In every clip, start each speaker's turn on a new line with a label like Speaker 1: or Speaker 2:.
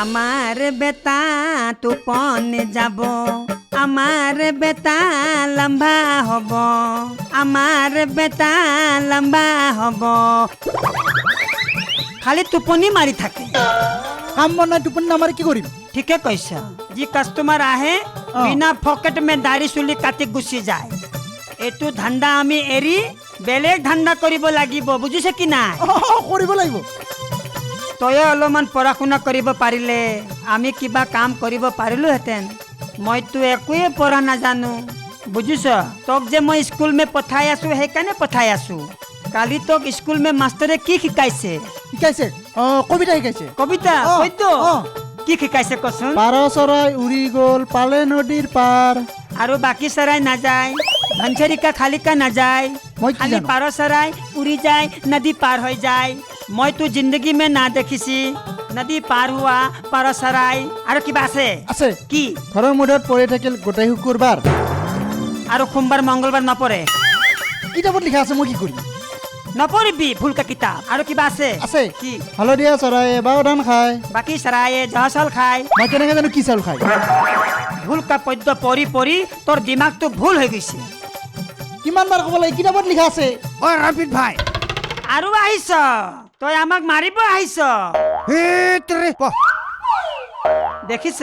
Speaker 1: আমার বেটা টোপন যাব আমার বেটা লম্বা হ'ব আমাৰ বেটা লম্বা হ'ব। খালি টোপনি মাৰি থাকে।
Speaker 2: কাম বনাই টোপনি নামাৰি কি কৰিম?
Speaker 1: ঠিকে কৈছ। যি কাষ্টমাৰ আহে। বিনা ফকেট মে দাড়ি চুলি কাটি গুচি যায়। এইটো ধান্দা আমি এৰি বেলেগ ধান্দা কৰিব লাগিব বুজিছ কি নাই?
Speaker 2: কৰিব লাগিব।
Speaker 1: তয়ে অলপমান পঢ়া শুনা কৰিব পাৰিলে। আমি কিবা কাম কৰিব পাৰিলোহেঁতেন। মইতো একোৱে পঢ়া নাজানো। বুজিছ? তোক যে মই স্কুল মে পঠাই আছো সেইকাৰণে পঠাই আছো। কালি তোক স্কুল মে মাষ্টৰে কি শিকাইছে?
Speaker 2: শিকাইছে? অ কবিতা শিকাইছে।
Speaker 1: কবিতা?
Speaker 2: অ।
Speaker 1: কি শিকাইছে কচোন?
Speaker 2: পাৰ চৰাই উৰি গ'ল পালে নদীৰ পাৰ।
Speaker 1: আৰু বাকী চৰাই নাযায়। ঘনচৰিকা খালিকা নাযায়। খালি পাৰ চৰাই উৰি যায় নদী পাৰ হৈ যায়। মইতো জিন্দগী মে না দেখিছি। নদী পাৰ হোৱা পাৰ চৰাই আৰু কিবা আছে?
Speaker 2: আছে।
Speaker 1: কি?
Speaker 2: ঘৰৰ মূৰত পৰি থাকিল গোটেই শুকুৰবাৰ।
Speaker 1: আৰু সোমবাৰ মংগলবাৰ নপৰে।
Speaker 2: কিতাপত লিখা আছে মই কি কৰিম?
Speaker 1: নপৰিবি ফুলকা কিতাপ। আৰু কিবা আছে?
Speaker 2: আছে।
Speaker 1: কি?
Speaker 2: হালধীয়া চৰায়ে বাও ধান খায়।
Speaker 1: বাকী চৰায়ে জহা চাউল খায়।
Speaker 2: মই কেনেকে জানো কি চাউল খায়?
Speaker 1: ভুলকা পদ্য পঢ়ি পঢ়ি তোৰ দিমাগটো ভুল হৈ গৈছে।
Speaker 2: কিমান বাৰ ক'ব লাগে? কিতাপত লিখা আছে।
Speaker 3: ঐ ৰাপিত ভাই।
Speaker 1: আৰু আহিছ। তই আমাক মাৰিব আহিছ। দেখিছ?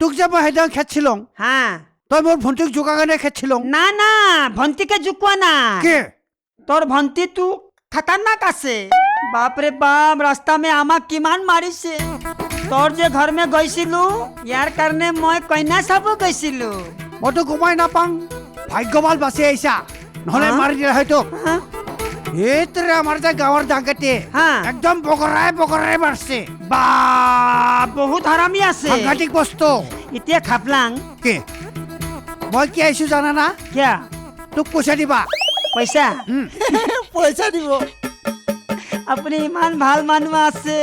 Speaker 3: তোক যে মই সেইদিনা খেদছিলো?
Speaker 1: হা।
Speaker 3: তই মোৰ ভণ্টিক জোকা কাৰণে খেদছিলো?
Speaker 1: না না ভন্টিকে জোকোৱা নাই। তোৰ ভন্টিটো খাতাৰনাক আছে। বাপৰে বাপ ৰাস্তা মে আমাক কিমান মাৰিছে। তোৰ যে ঘৰ মে গৈছিলো ইয়াৰ কাৰণে মই কইনা চাব গৈছিলো।
Speaker 3: মইতো গমাই নাপাং ভাগ্যৱাল বাচি আহিছা। নহ'লে মাৰি দিলে হয়তো। আমাৰ যে গাঁৱৰ ডাকাতে
Speaker 1: হা।
Speaker 3: একদম বগৰাই বগৰাই মাৰছে।
Speaker 1: বা বহুত হাৰামি আছে।
Speaker 3: সাংঘাতিক বস্তু।
Speaker 1: এতিয়া খাপলাং।
Speaker 3: কি? মই কি আহিছো জানানা?
Speaker 1: কিয়া?
Speaker 3: তোক পইচা দিবা।
Speaker 1: পইচা?
Speaker 2: পইচা দিব।
Speaker 1: আপুনি ইমান ভালো মানুহ আছে।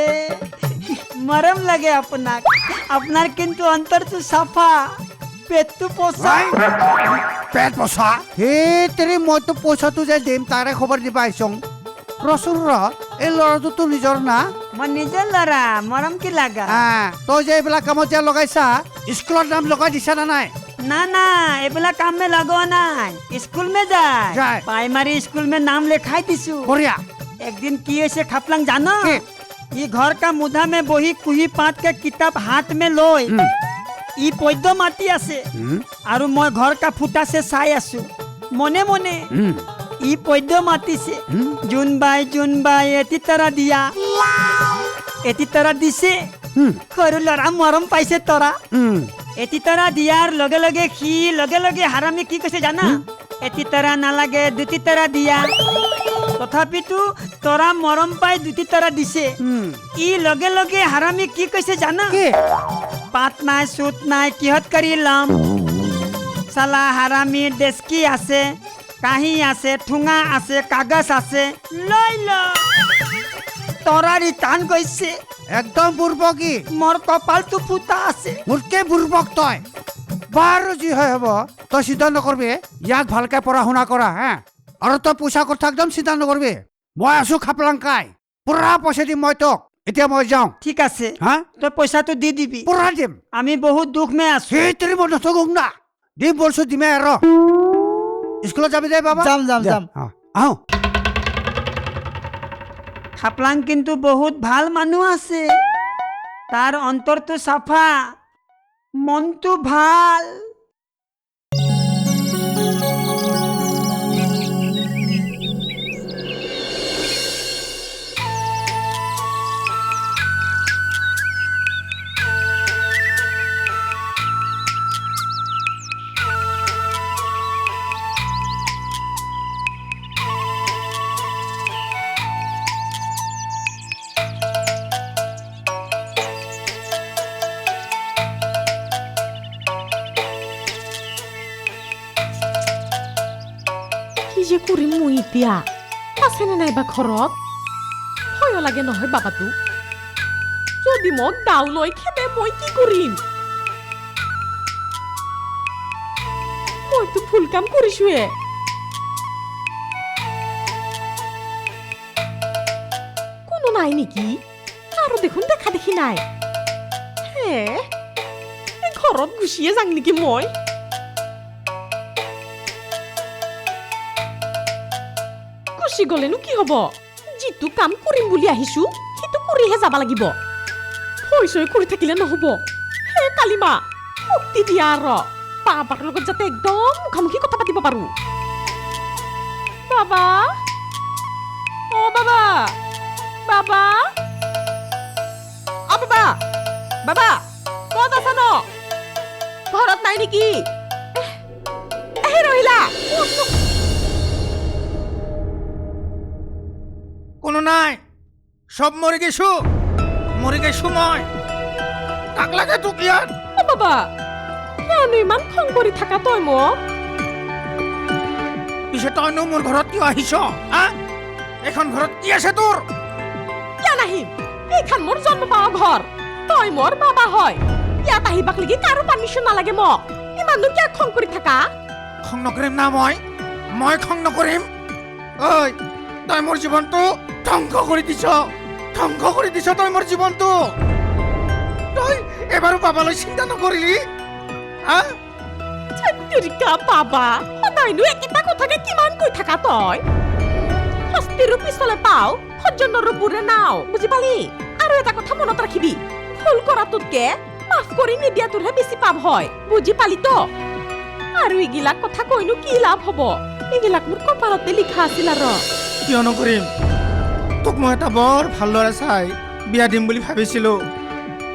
Speaker 1: মৰম লাগে আপোনাক। আপোনাৰ কিন্তু অন্তৰটো চাফা। পেটটো পচা
Speaker 3: পেট বচা সেই তেৰি মইতো পইচাটো যে দিম তাৰে খবৰ দিবা আহিছোঁ ৰচোন ৰ এই ল'ৰাটোতো নিজৰ না?
Speaker 1: মই নিজৰ ল'ৰা মৰম কি লাগা?
Speaker 3: তই যে এইবিলাক কামত যে লগাইছা স্কুলৰ নাম লগাই দিছা না নাই?
Speaker 1: না না এইবিলাক কাম মে লগোৱা নাই। স্কুল মে যায়।
Speaker 3: যায়।
Speaker 1: প্ৰাইমাৰী স্কুল মে নাম লেখাই দিছো।
Speaker 3: বঢ়িয়া।
Speaker 1: একদিন কি হৈছে খাপলাং জানো? ঘৰ কা মুধা মে বহি কুহি পাত কে কিতাপ হাত মে লৈ
Speaker 3: উম,
Speaker 1: ই পদ্য মাতি আছে। আৰু মই ঘৰ কা ফুটা চে চাই আছো। মনে মনে ই পদ্য মাতিছে। জোনবাই জোনবাই এটি তৰা দিয়া। এটি তৰা দিছে। সৰু ল'ৰা মৰম পাইছে তৰা। এটি তৰা দিয়াৰ লগে লগে সি লগে লগে হাৰামি কি কৈছে জানা? এটি তৰা নালাগে দুটি তৰা দিয়া। তথাপিতো তৰা মৰম পাই দুটি তৰা দিছে। ই লগে লগে হাৰামি কি কৈছে জানা? পাত নাই চুত নাই কিহত কৰি ল'ম? চালা হাৰামি ডেস্কি আছে কাঁহী আছে ঠুঙা আছে কাগজ আছে। লৈ ল। তৰা ৰিটাৰ্ণ গৈছে।
Speaker 3: একদম বুৰ্বক কি
Speaker 1: মোৰ কপালটো ফুটা আছে।
Speaker 3: মোতকে বুৰ্বক তই। বাৰু যি হয় হ'ব তই চিন্তা নকৰবি ইয়াক ভালকে পঢ়া শুনা কৰা হা? আৰু তই পইচা কথা একদম চিন্তা নকৰবি মই আছো খাপলাংকাই। পুৰা পইচা দিম মই তোক এতিয়া মই যাওঁ।
Speaker 1: ঠিক আছে।
Speaker 3: হা?
Speaker 1: তই পইচাটো দি দিবি।
Speaker 3: পুৰা দিম।
Speaker 1: আমি বহুত দুখ মে আছো।
Speaker 3: সেই তেৰি মই নথকোঁ না দিম বলছো দিমে আৰু। স্কুলত যাবি দে বাবা।
Speaker 2: যাম, যাম, যাম।
Speaker 3: আহো।
Speaker 1: খাপলাং কিন্তু বহুত ভালো মানুহ আছে। তাৰ অন্তৰটো চাফা। মনটো ভালো।
Speaker 4: কৰিম মই এতিয়া। আছেনে নাইবা ঘৰত? ভয় লাগে নহয় বাবাটো। যদি মোক দাও লৈ খেদে, মই কি কৰিম? মইতো ভুল কাম কৰিছোৱে কোনো নাই নেকি? আৰু দেখোন দেখা দেখি নাই। হে ঘৰত গুচিয়ে যাং নেকি মই? গুচি গলেনো কি হ'ব? যিটো কাম কৰিম বুলি আহিছো, সেইটো কৰিহে যাব লাগিব। ভয় চয় কৰি থাকিলে নহ'ব। হে কালিমা শক্তি দিয়া আৰু বাবাৰ লগত যাতে একদম মুখামুখি কথা পাতিব পাৰো। বাবা, অ বাবা বাবা। অ বাবা বাবা, ক'ত আছা ন? ঘৰত নাই নেকি?
Speaker 5: কোনো নাই। সব মরে গেছো? মরে গেছো মই। লাগে তোক ইয়াত?
Speaker 4: অ বাবা কিয়নো ইমান খং কৰি থাকা তই মোক
Speaker 5: পিছে তইনো মোৰ ঘৰত কিয় আহিছ হা? এখন ঘৰত কি আছে তোৰ?
Speaker 4: কিয় নাহিম এইখন মোৰ জন্ম পাৱা ঘৰ। তই মোৰ বাবা হয়। ইয়াত আহিবাক লাগি কাৰো পাৰ্মিশ্যন নালাগে মোক ইমাননো কিয় খং কৰি থাকা?
Speaker 5: খং নকৰিম না মই। মই খং নকৰিম। ঐ তই মোৰ জীৱনটো ধ্বংস কৰি দিছ। ধ্বংস কৰি দিছ তই মোৰ জীৱনটো। তই এবাৰো পাবলৈ চিন্তা নকৰিলি? হা?
Speaker 4: তেৰিকা বাবা সদায়নো একেটা কথাকে কিমান কৈ থাকা তই? হস্তিৰো পিছলে পাও সজ্জনৰো বুৰে নাও বুজি পালি? আৰু এটা কথা মনত ৰাখিবি ভুল কৰাটোতকে মাফ কৰি নিদিয়াটোৰহে বেছি পাপ হয় বুজি পালি তো? আৰু এইগিলাক কথা কৈনো কি লাভ হ'ব? এইগিলাক মোৰ কপালতে লিখা আছিল আৰু।
Speaker 5: কিয় নকৰিম? তোক মই এটা বৰ ভালো ল'ৰা চাই বিয়া দিম বুলি ভাবিছিলোঁ।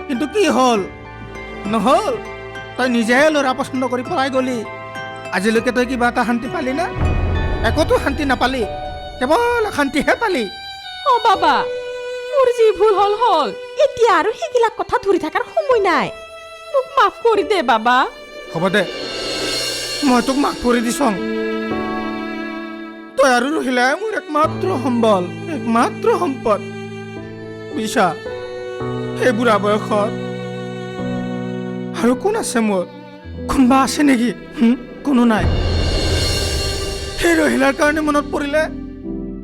Speaker 5: কিন্তু কি হ'ল? নহ'ল। তই নিজে ল'ৰা পচন্দ কৰি পলাই গলি। আজিলৈকে তই কিবা এটা শান্তি পালি না? একোতো শান্তি নাপালি। কেৱল শান্তিহে পালি।
Speaker 4: অ বাবা মোৰ যি ভুল হ'ল হ'ল। এতিয়া আৰু সেইগিলাক কথা ধৰি থকাৰ সময় নাই। মোক মাফ কৰি দে বাবা।
Speaker 5: হ'ব দে। মই তোক মাফ কৰি দিছং। আৰু ৰহিলাই মোৰ একমাত্ৰ সম্বল একমাত্ৰ সম্পদ। বুজিছা সেই বুঢ়া বয়সত আৰু কোন আছে মোৰ? কোনোবা আছে নেকি? কোনো নাই। সেই ৰহিলাৰ কাৰণে মনত পৰিলে,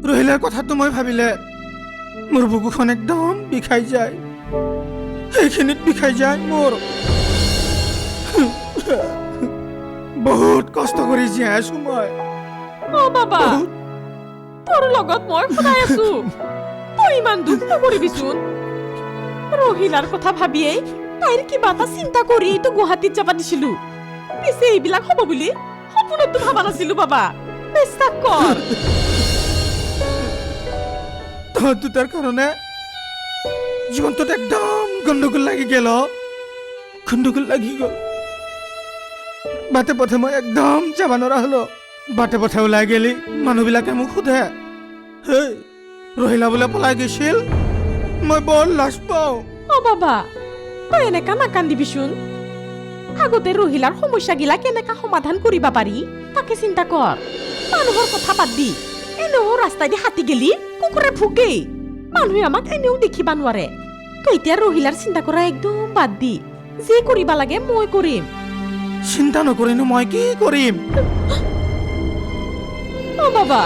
Speaker 5: ৰহিলাৰ কথাটো মই ভাবিলে, মোৰ বুকুখন একদম বিষাই যায়। সেইখিনিত বিষাই যায় মোৰ। বহুত কষ্ট কৰি জীয়াই আছো মই।
Speaker 4: অ, বাবা। তোৰ লগত মই সদায় আছো। তই ইমান দুখ নকৰিবিচোন। ৰহিলাৰ কথা ভাবিয়েই তাইৰ কিবা এটা চিন্তা কৰি তো গুৱাহাটীত যাবা দিছিলো। পিছে এইবিলাক হ'ব বুলি সপোনতো ভাবা নাছিলো, বাবা। বিশ্বাস কৰ।
Speaker 5: তহঁত দুটাৰ কাৰণে জীৱনটোত একদম গণ্ডগোল লাগি গেল। গণ্ডগোল লাগি গ'ল। বাটে পথে মই একদম যাব নোৱাৰা হলো। বাটে পথে ওলাই গেলি মানুহবিলাকে মোক সোধে হেই ৰহিলা বোলে পলাই গৈছিল? মই বৰ লাজ পাওঁ।
Speaker 4: অ বাবা তই এনেকা নাকান্দিবিচোন আগতে ৰহিলাৰ সমস্যাগিলা কেনেকা সমাধান কৰিবা পাৰি তাকে চিন্তা কৰ। মানুহৰ কথা বাদ দি এনেও ৰাস্তাইদি হাতী গেলি কুকুৰে ভোকেই মানুহে আমাক এনেও দেখিবা নোৱাৰে। তই এতিয়া ৰহিলাৰ চিন্তা কৰা একদম বাদ দি যি কৰিবা লাগে মই কৰিম।
Speaker 5: চিন্তা নকৰিনো মই কি কৰিম?
Speaker 4: অ বাবা।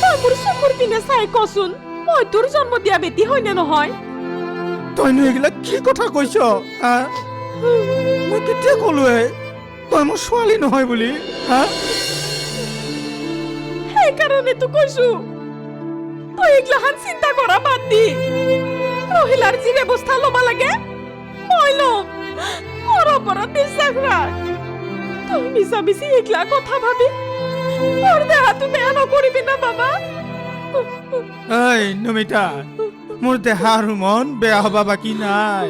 Speaker 4: তই মোৰ চকুৰ চাই কচোন মই তোৰ জন্ম দিয়া বেটি হয়নে নহয়?
Speaker 5: তইনো এইবিলাক কি কথা কৈছ হা? মই কেতিয়া ক'লোৱে? তই মোৰ ছোৱালী নহয় বুলি হা?
Speaker 4: সেইকাৰণেতো কৈছো। তই এইগিলাখান চিন্তা কৰা বাদ দি। ৰহিলাৰ যি ব্যৱস্থা ল'ব লাগে মই ল'ম। মোৰ ওপৰত বিশ্বাস ৰাখ তই মিছা মিছি এইগিলা কথা ভাবি তোৰ দেহাটো বেয়া নকৰিবি না বাবা।
Speaker 5: ঐ নমিতা মোৰ দেহা আৰু মন বেয়া হবা বাকী নাই।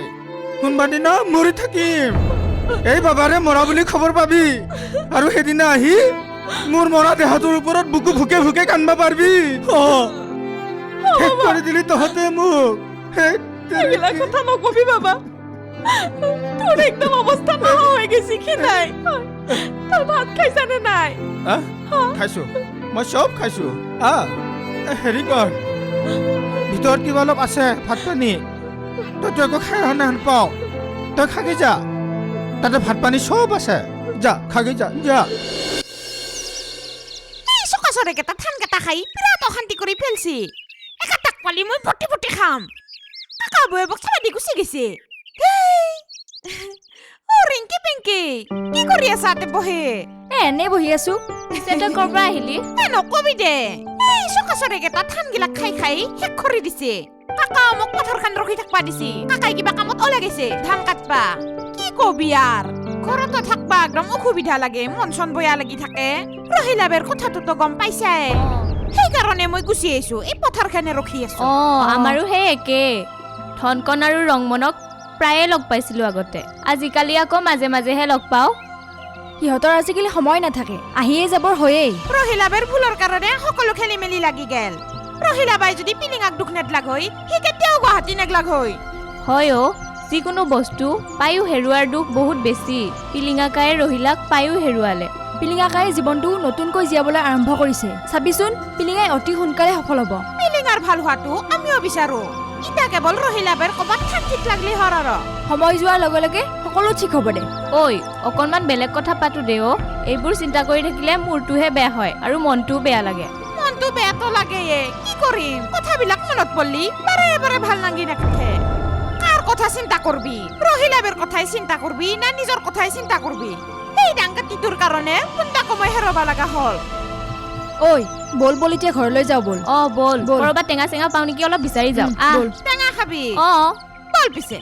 Speaker 5: কোনোবা দিনা মৰি থাকিম। এই বাবাৰে মৰা বুলি খবৰ পাবি। আৰু সেইদিনা আহি মোৰ মৰা দেহাটোৰ ওপৰত বুকু ভুকে ভুকে কান্দবা পাৰবি। শেষ কৰি দিলি তহঁতে মোক।
Speaker 4: কথা নকবি বাবা। তোৰ একদম অৱস্থা নোহোৱা হৈ গৈছে কি নাই? তই ভাত খাইছানে নাই?
Speaker 5: আহ, খাইছো? মই চব খাইছো। আহ এ, হেৰি কৰ? ভিতৰত কিবা অলপ আছে ভাত পানী। তইতো একো খাই অহা নাই পাওঁ। তই খাগে যা। তাতে ভাত পানী চব আছে। যা খাগে যা যা।
Speaker 6: এই চকা চৰাইকেইটা ধানকেইটা খাই বিৰাট অশান্তি কৰি ফেলছি। একেটাক পালি মই ভৰ্তি ভৰ্তি খাম। কাকা বৌয়ে মোক চাবা দি গুচি গৈছে। ৰিংকি পিংকি কি কৰি আছা তাতে বহি?
Speaker 7: এ এনে বহি আছো। তই ক'ৰ পৰা আহিলি?
Speaker 6: এ নকবি দে। এই চকাচৰিকেইটা ধানগিলাক খাই খাই শেষ কৰি দিছে। কাকা মোক পথাৰখান ৰখি থাকবা দিছে। কাকাই কিবা কামত ওলাই গৈছে। ধান কাটবা। কি কবি আৰ? ঘৰতো থাকবা একদম অসুবিধা লাগে মন চন বয়া লাগি থাকে। ৰহিলাবেৰ কথাটোতো গম পাইছাই। সেইকাৰণে মই গুচি আহিছো এই পথাৰখানে ৰখি আছো।
Speaker 7: অ আমাৰো সেই একে। ধনকণ আৰু ৰংমনক প্ৰায়ে লগ পাইছিলো আগতে। আজিকালি আকৌ মাজে মাজেহে লগ পাওঁ।
Speaker 8: সিহঁতৰ আজিকালি সময় নাথাকে। আহিয়ে যাবৰ হয়েই।
Speaker 6: ৰহিলাবেৰ ভুলৰ কাৰণে সকলো খেলি মেলি লাগি গেল। ৰহিলাবাই যদি পিলিঙাক দুখ নেদলাক হৈ সি কেতিয়াও গুৱাহাটী নেগলাক হৈ।
Speaker 7: হয় অ যিকোনো বস্তু পায়ো হেৰুৱাৰ দুখ বহুত বেছি। পিলিঙাকায়ে ৰহিলাক পায়ো হেৰুৱালে।
Speaker 8: পিলিঙাকাই জীৱনটো নতুনকৈ জীয়াবলৈ আৰম্ভ কৰিছে। চাবিচোন পিলিঙাই অতি সোনকালে সফল হ'ব।
Speaker 6: পিলিঙাৰ ভালো হোৱাটো আমিও বিচাৰো। ইটা কেৱল ৰহিলাবেৰ ক'বাত শান্তিত লাগলি হৰ আৰু
Speaker 8: সময় যোৱাৰ লগে লগে সকলো ঠিক হ'ব দে।
Speaker 7: ঐ অকণমান বেলেগ কথা পাতো দে অ। এইবোৰ চিন্তা কৰি থাকিলে মূৰটোহে বেয়া হয় আৰু মনটোও বেয়া লাগে।
Speaker 6: মনটো বেয়াটো লাগে কি কৰিম? কথাবিলাক মনত পৰলি? বাৰে বাৰে ভালো নাগি নাথাকে কাৰ কথা চিন্তা কৰবি? ৰহিলাবেৰ কথাই চিন্তা কৰবি না নিজৰ কথাই চিন্তা কৰবি? সেই ডাংকাতিটোৰ কাৰণে কোনটাকো মই হেৰাব লগা হ'ল?
Speaker 8: ঐ বল বল এতিয়া ঘৰলৈ যাওঁ বল।
Speaker 7: অ ব'ল।
Speaker 8: ব'ল।
Speaker 7: ক'ৰবাত টেঙা চেঙা পাওঁ নেকি অলপ বিচাৰি যাওঁ।
Speaker 6: টেঙা খাবি।
Speaker 7: অ।
Speaker 6: বল পিছে।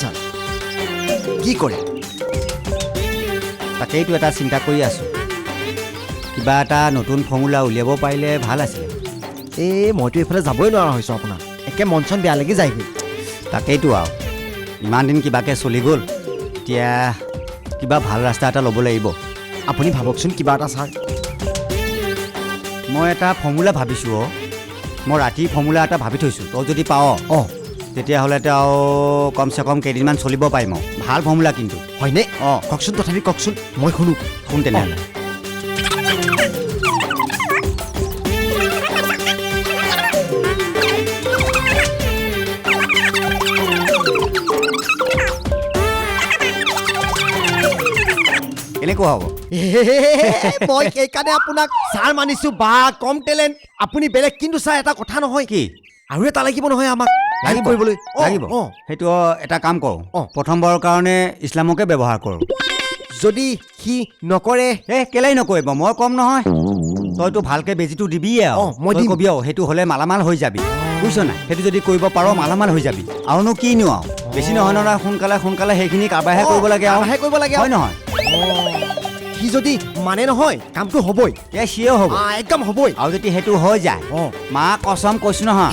Speaker 9: ছাৰ কি কৰে?
Speaker 10: তাকেইতো এটা চিন্তা কৰি আছোঁ। কিবা এটা নতুন ফৰ্মুলা উলিয়াব পাৰিলে ভাল আছিলে।
Speaker 9: এই মইতো এইফালে যাবই নোৱাৰা হৈছোঁ আপোনাৰ। একে মন চন বেয়া লাগি যায়গৈ।
Speaker 10: তাকেইতো আৰু। ইমান দিন কিবাকৈ চলি গ'ল। এতিয়া কিবা ভাল ৰাস্তা এটা ল'ব লাগিব।
Speaker 9: আপুনি ভাবকচোন কিবা এটা ছাৰ
Speaker 10: মই এটা ফৰ্মুলা ভাবিছোঁ অ' মই ৰাতি ফৰ্মুলা এটা ভাবি থৈছোঁ তই যদি পাৱ।
Speaker 9: অঁ।
Speaker 10: তেতিয়াহ'লে তেওঁ কমচে কম কেইদিনমান চলিব পাৰিম আৰু ভাল ফৰ্মুলা কিন্তু।
Speaker 9: হয়নে?
Speaker 10: অঁ।
Speaker 9: কওকচোন তথাপি কওকচোন মই শুনো।
Speaker 10: শুন তেনেহ'লে। কেনেকুৱা হ'ব?
Speaker 9: মই সেইকাৰণে আপোনাক ছাৰ মানিছোঁ বা কম টেলেণ্ট। আপুনি বেলেগ কিন্তু ছাৰ এটা কথা নহয়।
Speaker 10: কি?
Speaker 9: আৰু এটা লাগিব নহয় আমাক।
Speaker 10: লাগিব।
Speaker 9: কৰিবলৈ।
Speaker 10: লাগিব। সেইটো এটা কাম কৰোঁ। প্ৰথমবাৰৰ কাৰণে ইছলামকে ব্যৱহাৰ কৰোঁ।
Speaker 9: যদি সি নকৰে
Speaker 10: এ কেলেই নকৰিব? মই কম নহয়। তইতো ভালকে বেজীটো দিবিয়ে আৰু।
Speaker 9: মই
Speaker 10: কবি আৰু সেইটো হ'লে মালামাল হৈ যাবি। বুজিছ নাই? সেইটো যদি কৰিব পাৰ মালামাল হৈ যাবি। আৰুনো কিনো আৰু? বেছি নহয় নহয় সোনকালে সোনকালে সেইখিনি কাৰবাৰহে কৰিব লাগে আৰু।
Speaker 9: কাৰবাৰহে কৰিব লাগে
Speaker 10: হয় নহয়?
Speaker 9: সি যদি মানে নহয় কামটো হ'বই।
Speaker 10: এ চিয়ে হ'ব।
Speaker 9: আ, একদম হ'বই।
Speaker 10: আৰু যদি সেইটো হৈ যায়
Speaker 9: অঁ।
Speaker 10: মা কচম কৈছো নহয়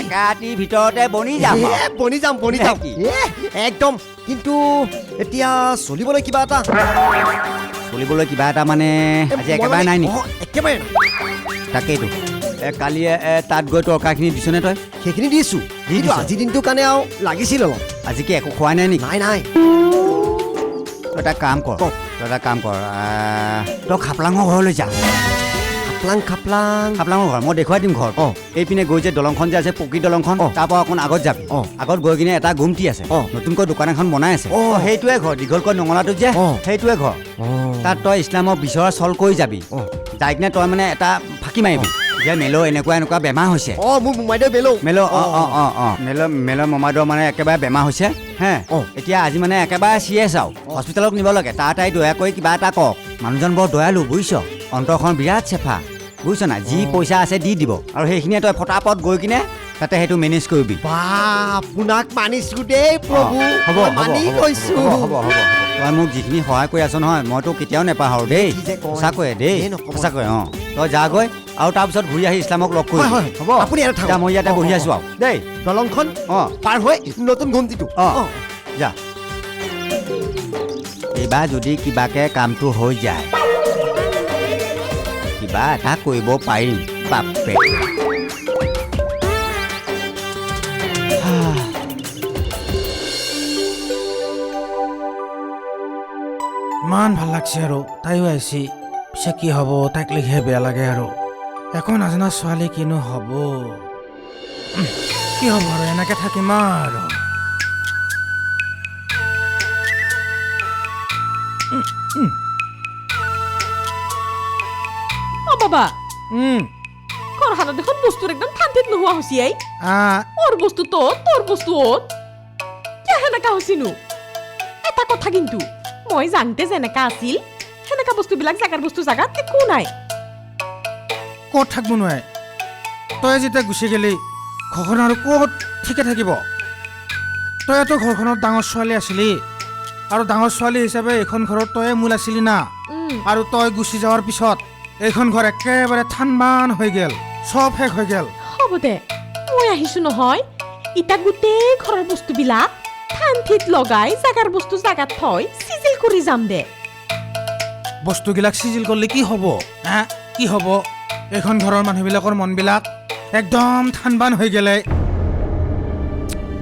Speaker 10: একা ৰাতিৰ ভিতৰতে বনি যাম
Speaker 9: বনি যাম বনি যাম। একদম। কিন্তু এতিয়া চলিবলৈ কিবা এটা।
Speaker 10: চলিবলৈ কিবা এটা মানে আজি একেবাৰে নাই নেকি
Speaker 9: একেবাৰে নাই।
Speaker 10: তাকেইতো। এ কালি এ, তাত গৈ তৰকাৰীখিনি দিছনে তই?
Speaker 9: সেইখিনি দিছোঁ। কিন্তু
Speaker 10: দিছ?
Speaker 9: আজিৰ দিনটোৰ কাৰণে আৰু লাগিছিল অলপ।
Speaker 10: আজি কি একো খোৱাই নাই নেকি
Speaker 9: নাই নাই।
Speaker 10: এটা কাম কৰ। তই এটা কাম কৰ তই খাপলাঙৰ ঘৰলৈ যা
Speaker 9: খাপলাং খাপলাং
Speaker 10: খাপলাঙৰ ঘৰ মই দেখুৱাই দিম ঘৰ
Speaker 9: অঁ।
Speaker 10: এইপিনে গৈ যে দলংখন যে আছে পকী দলংখন
Speaker 9: অঁ।
Speaker 10: তাৰ পৰা অকণ আগত যাবি
Speaker 9: অঁ।
Speaker 10: আগত গৈ কিনে এটা গুমটি আছে
Speaker 9: অঁ।
Speaker 10: নতুনকৈ দোকান এখন বনাই আছে
Speaker 9: অঁ।
Speaker 10: অঁ, সেইটোৱে ঘৰ দীঘলকৈ নঙলাটো যে
Speaker 9: অঁ।
Speaker 10: সেইটোৱে ঘৰ তাত তই ইছলামৰ বিচৰা চল কৰি যাবি
Speaker 9: অঁ।
Speaker 10: যাই কিনে তই মানে এটা ফাঁকি মাৰিবি যে মেলো এনেকুৱা এনেকুৱা বেমাৰ হৈছে
Speaker 9: অঁ মোৰ মোমাইদেউ বেলো
Speaker 10: মেলো অঁ অঁ অঁ অঁ মেলো মেলো মমাইদেউৰ মানে একেবাৰে বেমাৰ হৈছে হে। এতিয়া আজি মানে একেবাৰে চিৰিয়াছ আৰু হস্পিটেলত নিব লাগে তাৰ তাই দয়া কৰি কিবা এটা কওক মানুহজন বৰ দয়ালু বুজিছ অন্তৰখন বিৰাট চেফা বুজিছ নাই যি পইচা আছে দি দিব আৰু সেইখিনিয়ে তই ফটাফট গৈ কিনে তাতে সেইটো মেনেজ কৰিবি
Speaker 9: আপোনাক মানিছোঁ দেই প্ৰভু
Speaker 10: হ'ব হ'ব
Speaker 9: মানি
Speaker 10: হ'ব,
Speaker 9: গৈছোঁ
Speaker 10: হ'ব হ'ব হ'ব তই মোক যিখিনি সহায় কৰি আছ নহয় মইতো কেতিয়াও নেপাহৰোঁ দেই। সঁচাকৈয়ে দেই। সঁচাকৈয়ে অঁ তই যাগৈ আৰু তাৰপিছত ঘূৰি আহি ইছলামক লগ কৰিবি হ'ব।
Speaker 9: আপুনি ইয়াতে থাকক।
Speaker 10: এতিয়া মই ইয়াতে বহি আছোঁ আৰু। দেই।
Speaker 9: দলংখন
Speaker 10: অঁ।
Speaker 9: পাৰ হৈ নতুন ঘুমটিটো
Speaker 10: অঁ।
Speaker 9: অঁ।
Speaker 10: যা। এইবাৰ যদি কিবাকে কামটো হৈ যায় কিবা এটা কৰিব পাৰিম। বাপে
Speaker 5: ইমান ভাল লাগছে আৰু। তাইও আহিছে। পিছে কি হ'ব? তাইক লেখিহে বেয়া লাগে আৰু। একো নাজানা ছোৱালী কিনো হ'ব? কি হ'ব আৰু এনেকে থাকিম আৰু
Speaker 4: অ বাবা। ঘৰত দেখোন বস্তুর একদম ঠান্ডিত নোহোৱা হৈছি
Speaker 5: আহ,
Speaker 4: ওর বস্তু তো তোর বস্তু কিয় সেনেকা হৈছিনো? এটা কথা কিন্তু মই জানতে যেনেকা আছিল সেনেকা বস্তুবিলাক জাগাৰ বস্তু জাগাত একো নাই।
Speaker 5: ক'ত থাকব নোৱাৰে? তই যেতিয়া গুচি গেলি ঘৰখন আৰু ক'ত ঠিকে থাকিব? তইতো ঘৰখনত ডাঙৰ ছোৱালী আছিলি আৰু ডাঙৰ ছোৱালী হিচাপে এইখন ঘৰত তয়ে মূল আছিলি না? আৰু তই গুচি যোৱাৰ পিছত এইখন ঘৰ একেবাৰে থানবান হৈ গেল চব শেষ হৈ গেল।
Speaker 4: হ'ব দে মই আহিছো নহয়। ইতা গোটেই ঘৰৰ বস্তুবিলাক ঠাণ্ঠিত লগাই জাগাৰ বস্তু জাগাত থৈ চিজিল কৰি যাম দে।
Speaker 5: বস্তুবিলাক চিজিল কৰিলে কি হ'ব? হা? কি হ'ব? এইখন ঘৰৰ মানুহবিলাকৰ মনবিলাক একদম থানবান হৈ গেলে।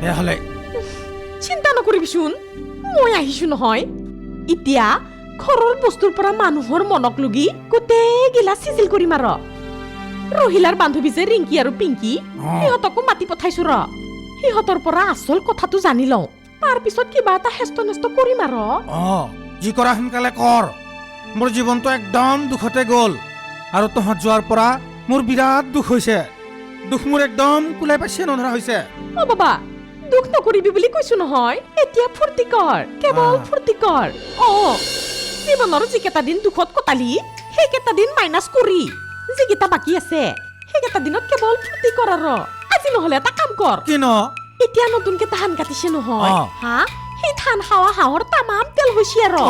Speaker 5: বেয়া হ'লে।
Speaker 4: চিন্তা নকৰিবিচোন মই আহিছো নহয়। এতিয়া ঘৰৰ বস্তুৰ পৰা মানুহৰ মনক লগি গোটেইগিলা চিজিল কৰিম আৰু ৰহিলাৰ বান্ধৱী যে ৰিংকি আৰু পিংকি। সিহঁতকো মাতি পঠাইছো ৰ। সিহঁতৰ পৰা আচল কথাটো জানি লওঁ। তাৰ পিছত কিবা এটা হেষ্ট নেষ্ট কৰিম আৰু
Speaker 5: অঁ যি কৰা সোনকালে কৰ। মোৰ জীৱনটো একদম দুখতে গ'ল। আৰু তহঁত যোৱাৰ পৰা মোৰ বিৰাট দুখ হৈছে। দুখ মোৰ একদম কোলাই পাইছে নধৰা হৈছে।
Speaker 4: অ বাবা দুখ নকৰিবি বুলি কৈছো নহয়। এতিয়া ফূৰ্তি কৰ কেৱল। ফূৰ্তি কৰ। অ জীৱনৰ যিকেইটা দিন দুখত কটালি সেইকেইটা দিন মাইনাছ কৰি। যিকেইটা বাকী আছে সেইকেইটা দিনত কেৱল ফূৰ্তি কৰ আৰু। আজি নহলে এটা কাম কৰ।
Speaker 5: কি
Speaker 4: এতিয়া নতুনকে ধান কাটিছে নহয়। হা? সেই ধান খাৱা হাঁহৰ তামাম তেল হৈছে আৰু।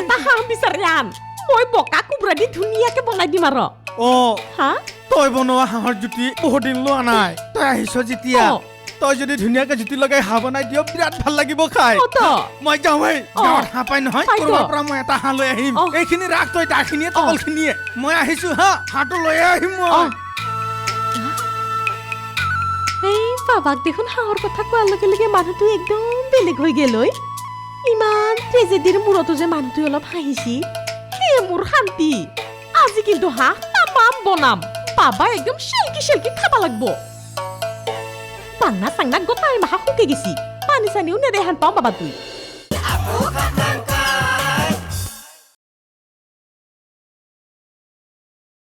Speaker 4: এটা হাঁহ বিচাৰি আন। মই বকা কোবৰা দি ধুনীয়াকে বনাই দিম আৰু।
Speaker 5: অঁ।
Speaker 4: হা?
Speaker 5: তই বনোৱা হাঁহৰ জুতি বহুত দিন লোৱা নাই। তই আহিছ যেতিয়া। তই যদি ধুনীয়াকে জুতি লগাই হাঁহ বনাই দিয় বিৰাট ভালো লাগিব খাই। মই যাওঁৱেই। গাঁৱত হাঁহ পাই নহয় ক'ৰবাৰ পৰা মই এটা হাঁহ লৈ আহিম। এইখিনি ৰাখ তই দাখিনিয়ে তলখিনিয়ে মই আহিছো হা। হাঁহটো লৈয়ে আহিম মই।
Speaker 4: এই বাবাক দেখোন হাঁহৰ কথা কোৱাৰ লগে লগে মানুহটো একদম বেলেগ হৈ গেল ইমান ট্ৰেজেডিৰ মূৰতো যে মানুহটোৱে অলপ হাঁহিছি। সেয়ে মোৰ শান্তি। আজি কিন্তু হাঁহ তামাম বনাম। বাবা একদম চেলকি চেলকি খাব লাগব। পাংনা চাংনা গোটাই মাহা শুকে গেছি। পানী চানীও নেদেহান পাওঁ বাবা তুই।